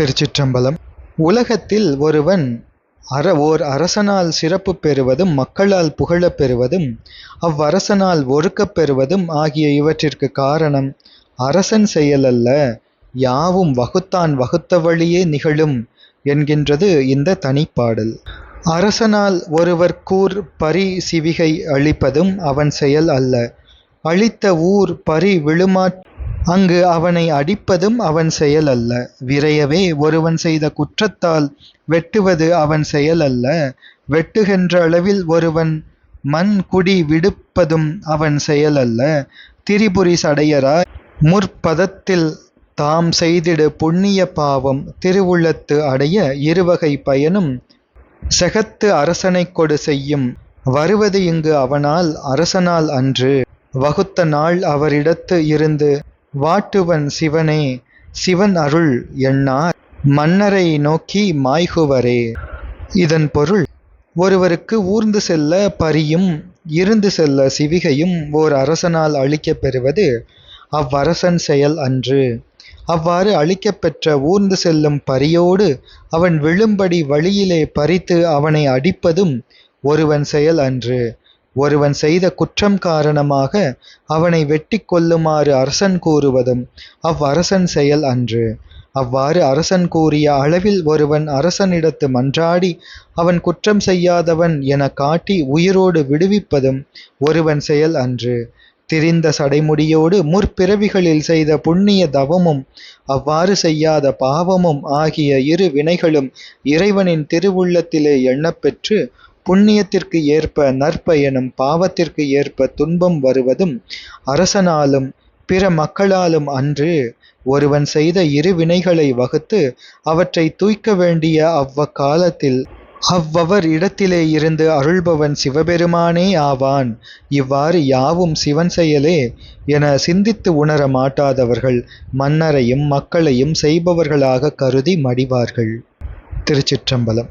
திருச்சிற்றம்பலம். உலகத்தில் ஒருவன் அற ஓர் அரசனால் சிறப்பு பெறுவதும் மக்களால் புகழப் பெறுவதும் அவ்வரசனால் ஒறுக்கப் பெறுவதும் ஆகிய இவற்றிற்கு காரணம் அரசன் செயலல்ல யாவும் வகுத்தான் வகுத்த வழியே நிகழும் என்கின்றது இந்த தனிப்பாடல். அரசனால் ஒருவர் கூர் பரி சிவிகை அளிப்பதும் அவன் செயல் அல்ல அளித்த ஊர் பரி விழுமாற் அங்கு அவனை அடிப்பதும் அவன் செயல் அல்ல விரையவே ஒருவன் செய்த குற்றத்தால் வெட்டுவது அவன் செயல் அல்ல வெட்டுகின்ற அளவில் ஒருவன் மண் குடி விடுப்பதும் அவன் செயல் அல்ல திரிபுரி சடையரா முற்பதத்தில் தாம் செய்திடு புண்ணிய பாவம் திருவுள்ளத்து அடைய இருவகை பயனும் செகத்து அரசனை கொடு செய்யும். வருவது இங்கு அவனால் அரசனால் அன்று. வகுத்த நாள் அவரிடத்து இருந்து வாட்டுவன் சிவனே சிவன் அருள் எண்ணார். மன்னரை நோக்கி மாய்குவரே. இதன் பொருள் ஒருவருக்கு ஊர்ந்து செல்ல பரியும் இருந்து செல்ல சிவிகையும் ஓர் அரசனால் அழிக்கப் பெறுவது அவ்வரசன் செயல் அன்று. அவ்வாறு அழிக்கப்பெற்ற ஊர்ந்து செல்லும் பரியோடு அவன் விழும்படி வழியிலே பறித்து அவனை அடிப்பதும் ஒருவன் செயல் அன்று. ஒருவன் செய்த குற்றம் காரணமாக அவனை வெட்டி கொல்லுமாறு அரசன் கூறுவதும் அவ்வரசன் செயல் அன்று. அவ்வாறு அரசன் கூறிய அளவில் ஒருவன் அரசனிடத்து மன்றாடி அவன் குற்றம் செய்யாதவன் என காட்டி உயிரோடு விடுவிப்பதும் ஒருவன் செயல் அன்று. திரிந்த சடைமுடியோடு முற்பிறவிகளில் செய்த புண்ணிய தவமும் அவ்வாறு செய்யாத பாவமும் ஆகிய இரு வினைகளும் இறைவனின் திருவுள்ளத்திலே எண்ணப்பெற்று புண்ணியத்திற்கு ஏற்ப நற்பயனும் பாவத்திற்கு ஏற்ப துன்பம் வருவதும் அரசனாலும் பிற மக்களாலும் அன்று ஒருவன் செய்த இரு வினைகளை வகுத்து அவற்றை தூய்க்க வேண்டிய அவ்வக்காலத்தில் அவ்வவர் இடத்திலே இருந்து அருள்பவன் சிவபெருமானே ஆவான். இவ்வாறு யாவும் சிவன் செயலே என சிந்தித்து உணர மாட்டாதவர்கள் மன்னரையும் மக்களையும் செய்பவர்களாக கருதி மடிவார்கள். திருச்சிற்றம்பலம்.